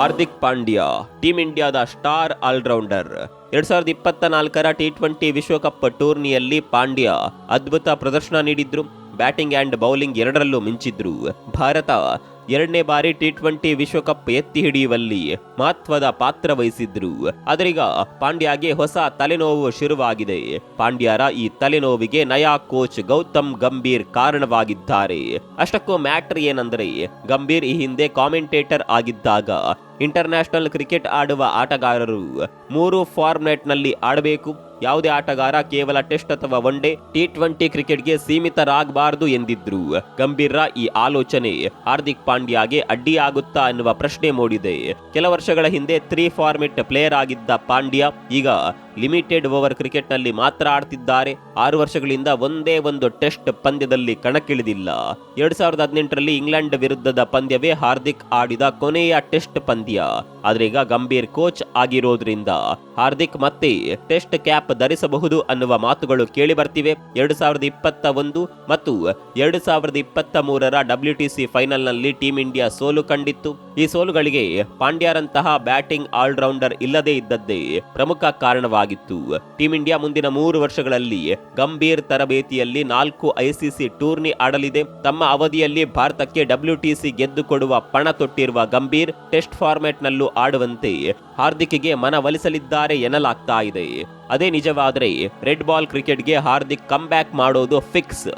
Hardik Pandya, team ಇಂಡಿಯಾದ star allrounder. ಎರಡ್ ಸಾವಿರದ ಇಪ್ಪತ್ತ ನಾಲ್ಕರ ಟಿ ಟ್ವೆಂಟಿ ವಿಶ್ವಕಪ್ ಟೂರ್ನಿಯಲ್ಲಿ ಪಾಂಡ್ಯ ಅದ್ಭುತ ಪ್ರದರ್ಶನ ನೀಡಿದ್ರು. ಬ್ಯಾಟಿಂಗ್ ಆ್ಯಂಡ್ ಬೌಲಿಂಗ್ ಎರಡರಲ್ಲೂ ಮಿಂಚಿದ್ರು. ಭಾರತ ಎರಡನೇ ಬಾರಿ ಟಿ ಟ್ವೆಂಟಿ ವಿಶ್ವಕಪ್ ಎತ್ತಿ ಹಿಡಿಯುವಲ್ಲಿ ಮಹತ್ವದ ಪಾತ್ರ ವಹಿಸಿದ್ರು. ಆದ್ರೀಗ ಪಾಂಡ್ಯಗೆ ಹೊಸ ತಲೆನೋವು ಶುರುವಾಗಿದೆ. ಪಾಂಡ್ಯರ ಈ ತಲೆನೋವಿಗೆ ನಯಾ ಕೋಚ್ ಗೌತಮ್ ಗಂಭೀರ್ ಕಾರಣವಾಗಿದ್ದಾರೆ. ಅಷ್ಟಕ್ಕೂ ಮ್ಯಾಟ್ರ್ ಏನಂದ್ರೆ, ಗಂಭೀರ್ ಈ ಹಿಂದೆ ಕಾಮೆಂಟೇಟರ್ ಆಗಿದ್ದಾಗ ಇಂಟರ್ನ್ಯಾಷನಲ್ ಕ್ರಿಕೆಟ್ ಆಡುವ ಆಟಗಾರರು. ಮೂರು ಫಾರ್ಮ್ನೆಟ್ನಲ್ಲಿ ಆಡಬೇಕು. ಯಾವುದೇ ಆಟಗಾರ ಕೇವಲ ಟೆಸ್ಟ್ ಅಥವಾ ಒನ್ ಡೇ ಟಿ ಟ್ವೆಂಟಿ ಕ್ರಿಕೆಟ್ಗೆ ಸೀಮಿತರಾಗಬಾರದು ಎಂದಿದ್ರು. ಗಂಭೀರ ಈ ಆಲೋಚನೆ. ಹಾರ್ದಿಕ್ ಪಾಂಡ್ಯಾಗೆ ಅಡ್ಡಿಯಾಗುತ್ತಾ ಎನ್ನುವ ಪ್ರಶ್ನೆ ಮೂಡಿದೆ. ಕೆಲ ವರ್ಷಗಳ ಹಿಂದೆ ತ್ರೀ ಫಾರ್ಮೆಟ್ ಪ್ಲೇಯರ್ ಆಗಿದ್ದ ಪಾಂಡ್ಯ ಈಗ ಲಿಮಿಟೆಡ್ ಓವರ್ ಕ್ರಿಕೆಟ್ನಲ್ಲಿ ಮಾತ್ರ ಆಡ್ತಿದ್ದಾರೆ. ಆರು ವರ್ಷಗಳಿಂದ ಒಂದೇ ಒಂದು ಟೆಸ್ಟ್ ಪಂದ್ಯದಲ್ಲಿ ಕಣಕ್ಕಿಳಿದಿಲ್ಲ. ಎರಡ್ ಸಾವಿರದ ಹದಿನೆಂಟರಲ್ಲಿ ಇಂಗ್ಲೆಂಡ್ ವಿರುದ್ಧದ ಪಂದ್ಯವೇ ಹಾರ್ದಿಕ್ ಆಡಿದ ಕೊನೆಯ ಟೆಸ್ಟ್ ಪಂದ್ಯ. ಆದ್ರೆ ಈಗ ಗಂಭೀರ್ ಕೋಚ್ ಆಗಿರೋದ್ರಿಂದ ಹಾರ್ದಿಕ್ ಮತ್ತೆ ಟೆಸ್ಟ್ ಕ್ಯಾಪ್ ಧರಿಸಬಹುದು ಅನ್ನುವ ಮಾತುಗಳು ಕೇಳಿ ಬರ್ತಿವೆ. ಮತ್ತು ಎರಡು ಸಾವಿರದ ಇಪ್ಪತ್ತ ಮೂರರ ಡಬ್ಲ್ಯೂ ಟಿ ಸಿ ಫೈನಲ್ನಲ್ಲಿ ಟೀಂ ಇಂಡಿಯಾ ಸೋಲು ಕಂಡಿತ್ತು. ಈ ಸೋಲುಗಳಿಗೆ ಪಾಂಡ್ಯರಂತಹ ಬ್ಯಾಟಿಂಗ್ ಆಲ್ರೌಂಡರ್ ಇಲ್ಲದೇ ಇದ್ದದ್ದೇ ಪ್ರಮುಖ ಕಾರಣವಾಗಿತ್ತು. ಟೀಂ ಇಂಡಿಯಾ ಮುಂದಿನ ಮೂರು ವರ್ಷಗಳಲ್ಲಿ ಗಂಭೀರ್ ತರಬೇತಿಯಲ್ಲಿ ನಾಲ್ಕು ಐಸಿಸಿ ಟೂರ್ನಿ ಆಡಲಿದೆ. ತಮ್ಮ ಅವಧಿಯಲ್ಲಿ ಭಾರತಕ್ಕೆ ಡಬ್ಲ್ಯೂ ಟಿ ಸಿ ಗೆದ್ದುಕೊಡುವ ಪಣ ತೊಟ್ಟಿರುವ ಗಂಭೀರ್, ಟೆಸ್ಟ್ ಫಾರ್ಮ್ಯಾಟ್ನಲ್ಲೂ ಆಡುವಂತೆ ಹಾರ್ದಿಕ್ಗೆ ಮನವೊಲಿಸಲಿದ್ದಾರೆ ಎನ್ನಲಾಗ್ತಾ ಇದೆ. ಅದೇ ನಿಜವಾದರೆ ರೆಡ್ ಬಾಲ್ ಕ್ರಿಕೆಟ್ಗೆ ಹಾರ್ದಿಕ್ ಕಮ್ಬ್ಯಾಕ್ ಮಾಡೋದು ಫಿಕ್ಸ್.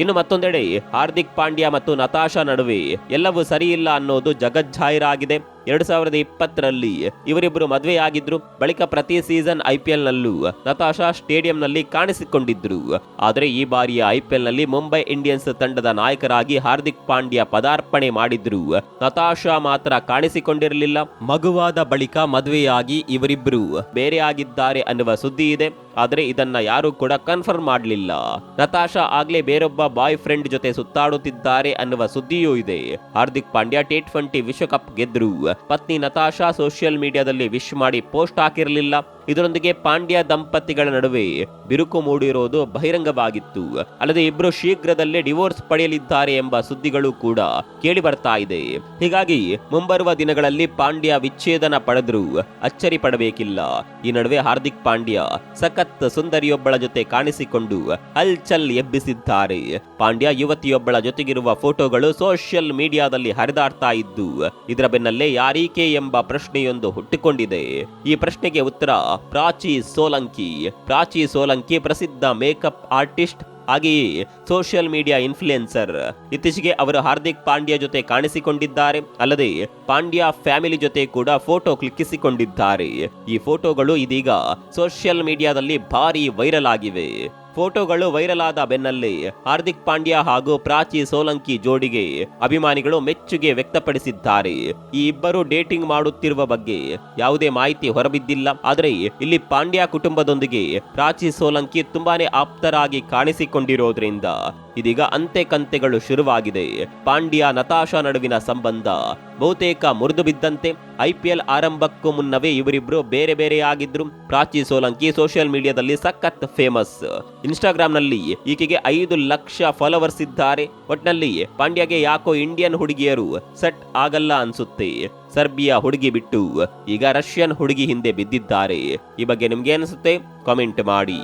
ಇನ್ನು ಮತ್ತೊಂದೆಡೆ ಹಾರ್ದಿಕ್ ಪಾಂಡ್ಯ ಮತ್ತು ನತಾಶಾ ನಡುವೆ ಎಲ್ಲವೂ ಸರಿಯಿಲ್ಲ ಅನ್ನೋದು ಜಗಜ್ಜಾಹಿರಾಗಿದೆ. ಎರಡು ಸಾವಿರದ ಇಪ್ಪತ್ತರಲ್ಲಿ ಇವರಿಬ್ಬರು ಮದುವೆಯಾಗಿದ್ರು. ಬಳಿಕ ಪ್ರತಿ ಸೀಸನ್ ಐಪಿಎಲ್ ನಲ್ಲೂ ನತಾಶಾ ಸ್ಟೇಡಿಯಂನಲ್ಲಿ ಕಾಣಿಸಿಕೊಂಡಿದ್ರು. ಆದರೆ ಈ ಬಾರಿಯ ಐಪಿಎಲ್ನಲ್ಲಿ ಮುಂಬೈ ಇಂಡಿಯನ್ಸ್ ತಂಡದ ನಾಯಕರಾಗಿ ಹಾರ್ದಿಕ್ ಪಾಂಡ್ಯ ಪದಾರ್ಪಣೆ ಮಾಡಿದ್ರು. ನತಾಶಾ ಮಾತ್ರ ಕಾಣಿಸಿಕೊಂಡಿರಲಿಲ್ಲ. ಮಗುವಾದ ಬಳಿಕ ಮದುವೆಯಾಗಿ ಇವರಿಬ್ಬರು ಬೇರೆಯಾಗಿದ್ದಾರೆ ಅನ್ನುವ ಸುದ್ದಿ ಇದೆ. ಆದರೆ ಇದನ್ನ ಯಾರು ಕೂಡ ಕನ್ಫರ್ಮ್ ಮಾಡಲಿಲ್ಲ. ನತಾಶಾ ಆಗ್ಲೇ ಬೇರೊಬ್ಬ ಬಾಯ್ ಫ್ರೆಂಡ್ ಜೊತೆ ಸುತ್ತಾಡುತ್ತಿದ್ದಾರೆ ಅನ್ನುವ ಸುದ್ದಿಯೂ ಇದೆ. ಹಾರ್ದಿಕ್ ಪಾಂಡ್ಯ ಟಿ ಟ್ವೆಂಟಿ ವಿಶ್ವಕಪ್ ಗೆದ್ರು. ಪತ್ನಿ ನತಾಶಾ ಸೋಷಿಯಲ್ ಮೀಡಿಯಾದಲ್ಲಿ ವಿಶ್ ಮಾಡಿ ಪೋಸ್ಟ್ ಹಾಕಿರಲಿಲ್ಲ. ಇದರೊಂದಿಗೆ ಪಾಂಡ್ಯ ದಂಪತಿಗಳ ನಡುವೆ ಬಿರುಕು ಮೂಡಿರೋದು ಬಹಿರಂಗವಾಗಿತ್ತು. ಅಲ್ಲದೆ ಇಬ್ಬರು ಶೀಘ್ರದಲ್ಲೇ ಡಿವೋರ್ಸ್ ಪಡೆಯಲಿದ್ದಾರೆ ಎಂಬ ಸುದ್ದಿಗಳು ಕೂಡ ಕೇಳಿ ಬರ್ತಾ ಇದೆ. ಹೀಗಾಗಿ ಮುಂಬರುವ ದಿನಗಳಲ್ಲಿ ಪಾಂಡ್ಯ ವಿಚ್ಛೇದನ ಪಡೆದರೂ ಅಚ್ಚರಿ ಪಡಬೇಕಿಲ್ಲ. ಈ ನಡುವೆ ಹಾರ್ದಿಕ್ ಪಾಂಡ್ಯ ಸಖತ್ ಸುಂದರಿಯೊಬ್ಬಳ ಜೊತೆ ಕಾಣಿಸಿಕೊಂಡು ಹಲ್ಚಲ್ ಎಬ್ಬಿಸಿದ್ದಾರೆ. ಪಾಂಡ್ಯ ಯುವತಿಯೊಬ್ಬಳ ಜೊತೆಗಿರುವ ಫೋಟೋಗಳು ಸೋಷಿಯಲ್ ಮೀಡಿಯಾದಲ್ಲಿ ಹರಿದಾಡ್ತಾ ಇದ್ದು, ಇದರ ಬೆನ್ನಲ್ಲೇ ಯಾರೀಕೆ ಎಂಬ ಪ್ರಶ್ನೆಯೊಂದು ಹುಟ್ಟಿಕೊಂಡಿದೆ. ಈ ಪ್ರಶ್ನೆಗೆ ಉತ್ತರ ಪ್ರಾಚಿ ಸೋಲಂಕಿ. ಪ್ರಾಚಿ ಸೋಲಂಕಿ ಪ್ರಸಿದ್ಧ ಮೇಕಪ್ ಆರ್ಟಿಸ್ಟ್ ಹಾಗೆಯೇ ಸೋಷಿಯಲ್ ಮೀಡಿಯಾ ಇನ್ಫ್ಲುಯೆನ್ಸರ್. ಇತ್ತೀಚೆಗೆ ಅವರು ಹಾರ್ದಿಕ್ ಪಾಂಡ್ಯ ಜೊತೆ ಕಾಣಿಸಿಕೊಂಡಿದ್ದಾರೆ. ಅಲ್ಲದೆ ಪಾಂಡ್ಯ ಫ್ಯಾಮಿಲಿ ಜೊತೆ ಕೂಡ ಫೋಟೋ ಕ್ಲಿಕ್ಕಿಸಿಕೊಂಡಿದ್ದಾರೆ. ಈ ಫೋಟೋಗಳು ಇದೀಗ ಸೋಷಿಯಲ್ ಮೀಡಿಯಾದಲ್ಲಿ ಭಾರಿ ವೈರಲ್ ಆಗಿವೆ. ಫೋಟೋಗಳು ವೈರಲ್ ಆದ ಬೆನ್ನಲ್ಲಿ ಹಾರ್ದಿಕ್ ಪಾಂಡ್ಯ ಹಾಗೂ ಪ್ರಾಚಿ ಸೋಲಂಕಿ ಜೋಡಿಗೆ ಅಭಿಮಾನಿಗಳು ಮೆಚ್ಚುಗೆ ವ್ಯಕ್ತಪಡಿಸಿದ್ದಾರೆ. ಈ ಇಬ್ಬರು ಡೇಟಿಂಗ್ ಮಾಡುತ್ತಿರುವ ಬಗ್ಗೆ ಯಾವುದೇ ಮಾಹಿತಿ ಹೊರಬಿದ್ದಿಲ್ಲ. ಆದರೆ ಇಲ್ಲಿ ಪಾಂಡ್ಯ ಕುಟುಂಬದೊಂದಿಗೆ ಪ್ರಾಚಿ ಸೋಲಂಕಿ ತುಂಬಾನೇ ಆಪ್ತರಾಗಿ ಕಾಣಿಸಿಕೊಂಡಿರೋದ್ರಿಂದ ಇದೀಗ ಅಂತೆ ಕಂತೆಗಳು ಶುರುವಾಗಿದೆ. ಪಾಂಡ್ಯ ನತಾಶಾ ನಡುವಿನ ಸಂಬಂಧ ಬಹುತೇಕ ಮುರಿದು ಬಿದ್ದಂತೆ ಐಪಿಎಲ್ ಆರಂಭಕ್ಕೂ ಮುನ್ನವೇ ಇವರಿಬ್ರು ಬೇರೆ ಬೇರೆ ಆಗಿದ್ರು ಪ್ರಾಚಿ ಸೋಲಂಕಿ ಸೋಷಿಯಲ್ ಮೀಡಿಯಾದಲ್ಲಿ ಸಖತ್ ಫೇಮಸ್. ಇನ್ಸ್ಟಾಗ್ರಾಂನಲ್ಲಿ ಈಕೆಗೆ ಐದು ಲಕ್ಷ ಫಾಲೋವರ್ಸ್ ಇದ್ದಾರೆ. ಒಟ್ನಲ್ಲಿ ಪಾಂಡ್ಯಗೆ ಯಾಕೋ ಇಂಡಿಯನ್ ಹುಡುಗಿಯರು ಸೆಟ್ ಆಗಲ್ಲ ಅನ್ಸುತ್ತೆ. ಸರ್ಬಿಯಾ ಹುಡುಗಿ ಬಿಟ್ಟು ಈಗ ರಷ್ಯನ್ ಹುಡುಗಿ ಹಿಂದೆ ಬಿದ್ದಿದ್ದಾರೆ. ಈ ಬಗ್ಗೆ ನಿಮ್ಗೆ ಅನಿಸುತ್ತೆ ಕಾಮೆಂಟ್ ಮಾಡಿ.